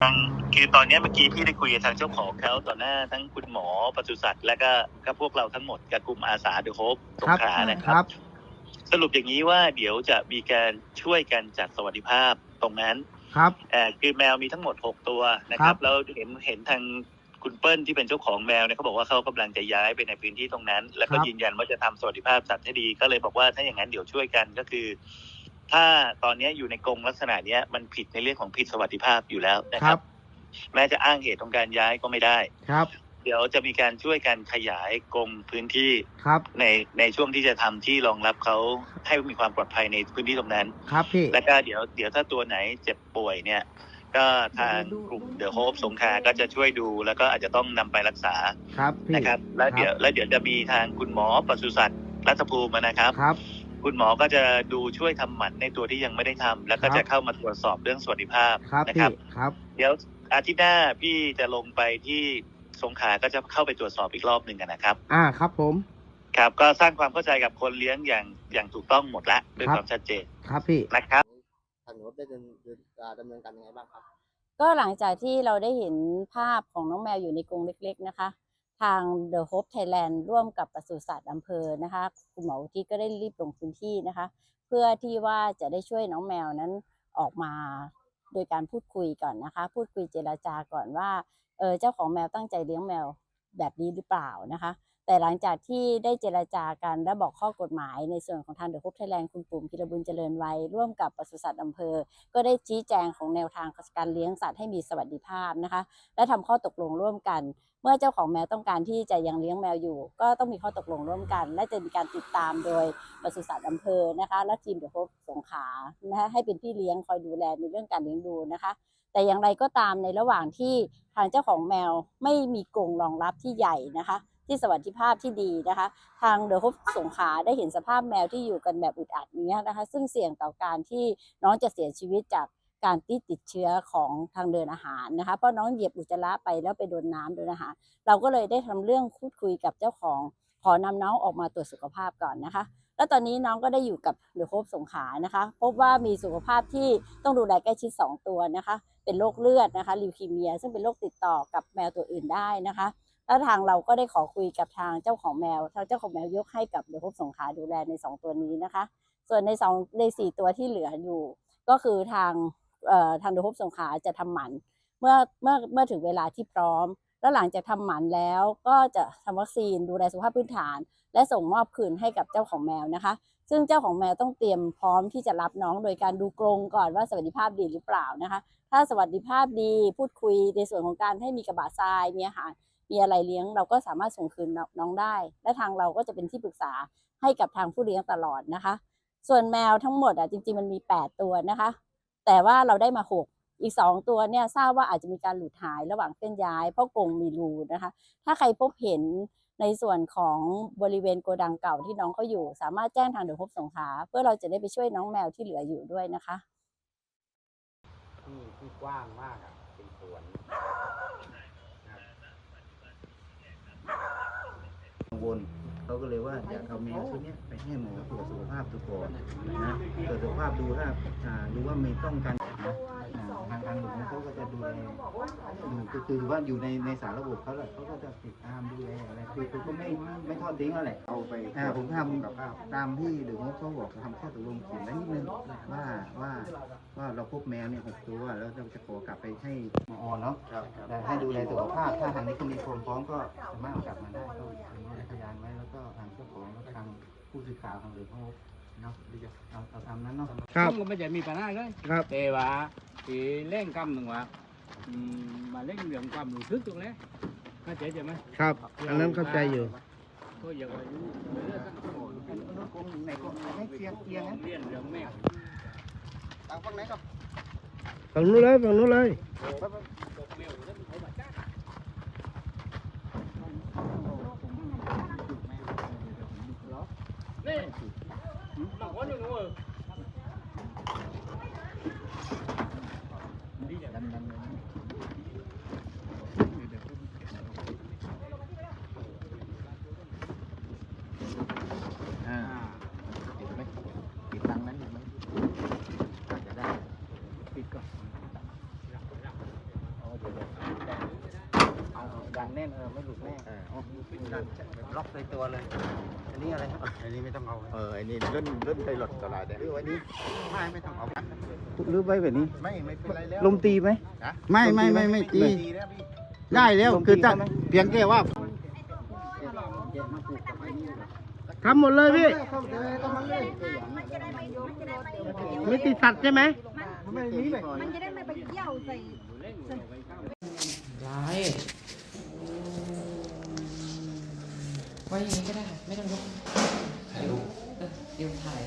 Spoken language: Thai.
ทางคือตอนเนี้ยเมื่อกี้พี่ได้คุยกับทางเจ้าของเขาต่อหน้าทั้งคุณหมอปศุสัตว์และก็ก็พวกเราทั้งหมดกับกลุ่มอาสาเดอะโฮปสงขลานะคครัรับบสรุปอย่างนี้ว่าเดี๋ยวจะมีการช่วยกันจัดสวัสดิภาพตรงนั้นครับเอ่อคือแมวมีทั้งหมด6ตัวนะคครัรับบแล้วเห็นเห็นทางคุณเปิ้ลที่เป็นเจ้าของแมวเนี่ยเขาบอกว่าเขากำลังจะย้ายไปในพื้นที่ตรงนั้น แล้วก็ครับยืนยันว่าจะทำสวัสดิภาพสัตว์ให้ดีก็เลยบอกว่าถ้าอย่างนั้นเดี๋ยวช่วยกันก็คือ ถ้าตอนนี้อยู่ในกรงลักษณะเนี้ยมันผิดในเรื่องของผิดสวัสดิภาพอยู่แล้วนะคครัรับ บ แม้จะอ้างเหตุของการย้ายก็ไม่ได้ ครับเดี๋ยวจะมีการช่วยกันขยายกรงพื้นที่ครับในในช่วงที่จะทำที่รองรับเขาให้มีความปลอดภัยในพื้นที่ตรงนั้น ครับพี่ แล้วก็เดี๋ยวเดี๋ยวถ้าตัวไหนเจ็บป่วยเนี่ย ก็ทางกลุ่มเดอะโฮปสงขลาก็จะช่วยดู แล้วก็อาจจะต้องนำไปรักษาครับพี่นะครับ แล้วเดี๋ยวแล้วเดี๋ยวจะมีทางคุณหมอปศุสัตว์รัฐภูมินะครับ ครับ คุณหมอก็จะดูช่วยทำหมันในตัวที่ยังไม่ได้ทำแล้วก็ครับจะเข้ามาตรวจสอบเรื่องสวัสดิภาพครับนะคพี่รับครับ เดี๋ยวอาทิตย์หน้าพี่จะลงไปที่สงขลาก็จะเข้าไปตรวจสอบอีกรอบหนึ่งอะนะครับ อ่าครับผม ครับก็สร้างความเข้าใจกับคนเลี้ยงอย่างอย่างถูกต้องหมดแล้วด้วยครับความชัดเจนครับพี่นะครับทางหนูได้ดำเนินอ่าดำเนินการยังไงบ้างครับ ก็หลังจากที่เราได้เห็นภาพของน้องแมวอยู่ในกรงเล็ก ๆ นะคะ ทาง The Hope Thailand ร่วมกับปศุสัตว์อำเภอนะคะคุณหมออุทิศก็ได้รีบลงพื้นที่นะคะ เพื่อที่ว่าจะได้ช่วยน้องแมวนั้นออกมาโดยการพูดคุยก่อนนะคะ พูดคุยเจรจาก่อนว่าเออเจ้าของแมวตั้งใจเลี้ยงแมวแบบนี้หรือเปล่านะคะ แต่หลังจากที่ได้เจรจากันและบอกข้อกฎหมายในส่วนของทางเดอะฮุบไทยแลนด์คุณปุ่มพิรบุญเจริญไวัยร่วมกับปศุสัตว์อำเภอ ก็ได้ชี้แจงของแนวทางการเลี้ยงสัตว์ให้มีสวัสดิภาพนะคะ และทำข้อตกลงร่วมกัน เมื่อเจ้าของแมวต้องการที่จะยังเลี้ยงแมวอยู่ ก็ต้องมีข้อตกลงร่วมกัน และจะมีการติดตามโดยปศุสัตว์อำเภอนะคะ และทีมเดอะโฮปสงขลานะคะให้เป็นพี่เลี้ยงคอยดูแลในเรื่องการเลี้ยงดูนะคะ แต่อย่างไรก็ตามในระหว่างที่ทางเจ้าของแมวไม่มีกรงรองรับที่ใหญ่นะคะ ที่สวัสดิภาพที่ดีนะคะ ทางเดอะโฮปสงขาได้เห็นสภาพแมวที่อยู่กันแบบอึดอัดนี้นะคะ ซึ่งเสี่ยงต่อการที่น้องจะเสียชีวิตจากการที่ติดเชื้อของทางเดินอาหารนะคะ เพราะน้องเหยียบอุจจาระไปแล้วไปโดนน้ำโดนอาหาร เราก็เลยได้ทำเรื่องพูดคุยกับเจ้าของ ขอนำน้องออกมาตรวจสุขภาพก่อนนะคะ แล้วตอนนี้น้องก็ได้อยู่กับเดอะโฮปสงขานะคะ พบว่ามีสุขภาพที่ต้องดูแลใกล้ชิด 2 ตัวนะคะ เป็นโรคเลือดนะคะลิวคีเมีย ซึ่งเป็นโรคติดต่อกับแมวตัวอื่นได้นะคะแล้วทางเราก็ได้ขอคุยกับทางเจ้าของแมวทางเจ้าของแมวยกให้กับเดอะโฮปสงขาดูแลใน 2 ตัวนี้นะคะ ส่วนในสองในสี่ตัวที่เหลืออยู่ ก็คือทางเอ่อทางเดอะโฮปสงขาจะทำหมันเมื่อเมื่อเมื่อถึงเวลาที่พร้อม แล้วหลังจากทำหมันแล้วก็จะทำวัคซีนดูแลสุขภาพพื้นฐาน และส่งมอบคืนให้กับเจ้าของแมวนะคะ ซึ่งเจ้าของแมวต้องเตรียมพร้อมที่จะรับน้องโดยการดูกรงก่อนว่าสวัสดิภาพดีหรือเปล่านะคะ ถ้าสวัสดิภาพดีพูดคุยในส่วนของการให้มีกระบะทรายมีอาหารมีอะไรเลี้ยงเราก็สามารถส่งคืนน้องได้ และทางเราก็จะเป็นที่ปรึกษาให้กับทางผู้เลี้ยงตลอดนะคะ ส่วนแมวทั้งหมดอะจริง ๆ มันมี 8 ตัวนะคะ แต่ว่าเราได้มา 6 อีก 2 ตัวเนี่ยทราบว่าอาจจะมีการหลุดหายระหว่างเคลื่อนย้าย เพราะกรงมีรูนะคะ ถ้าใครพบเห็นในส่วนของบริเวณโกดังเก่าที่น้องเขาอยู่ สามารถแจ้งทางเดอพบสงขาเพื่อเราจะได้ไปช่วยน้องแมวที่เหลืออยู่ด้วยนะคะ ที่ที่กว้างมากอะเป็นสวนกังวลเขาก็เลยว่าอยากเอาแมวชุดนี้ยไปให้หมอตรวจสุขภาพดูก่อนนะตรวจสุขภาพดูถ้าอ่าดูว่ามีต้องกันนะาทางทางหลวงเขาก็จะดูแลดูก็คือว่าอยู่ในในสารระบบเขาแหละเขาก็จะติดตามดูแลอะไรคือคือก็ไม่ไม่ทอดทิ้งอะไรเอาไปอ่าผมทำกับตามที่หรือว่าเขาบอกทำข้อตกลงเขียนไว้นิดนึงว่าว่าว่าเราพบแมวเนี่ยหกตัวแล้วเราจะขอกลับไปให้หมอเนาะครับครับแต่ให้ดูแลสุขภาพถ้าทางนี้เขามีคนพร้อมก็สามารถเอากลับมาได้ก็มีพยานไว้แล้วก็ทางเจ้าของแล้วก็ทางผู้สื่อข่าวทางเรือเขา เนาะเดี๋ยวเอาเอาตามนั้นเนาะครับผมก็ไม่จะมีปัญหาเลยครับแต่ว่าที่เล่งกำหนึ่งว่าอืมมาเล่งเรื่องความรู้สึกตรงนี้เข้าใจใช่ไหมครับ อันนั้นเข้าใจอยู่ก็อย่างว่าอยู่เรื่องสังคมรถกงไหนก็ให้เตียงเตียงนะเรียนเรื่องแมวทางฝั่งไหนครับฝั่งนู้นเลยฝั่งนู้นเลย แมวนั้นเขามาจ้านี่บางคนอยู่นู้นดีจัง อ่าติดไหมติดตังนั้นไหมอาจจะได้ ปิดก่อน ดันแน่นเออไม่หลุดแน่เอออ๋อดันล็อกในตัวเลย อันนี้อะไรครับอันนี้ไม่ต้องเอาเอออันนี้เล่นเล่นไพลอตตลาดเนี่ยอันนี้ไม่ไม่ต้องเอาหรือไว้แบบนี้ ไม่ไม่เป็นไรแล้วลมตีไหมไม่ไม่ไม่ไม่ตีตีนะพี่ได้แล้วคือถ้าเพียงแค่ว่าทำหมดเลยพี่เข้าไปเลยต้องมันเลยไม่ติดสัตว์ใช่ไหมไม่มีแบบมันจะได้ไม่ไปเยี่ยวใส่ร้าย ไว้อย่างนี้ก็ได้ไม่ต้องยกถ่ายรูปเออเดี๋ยวถ่าย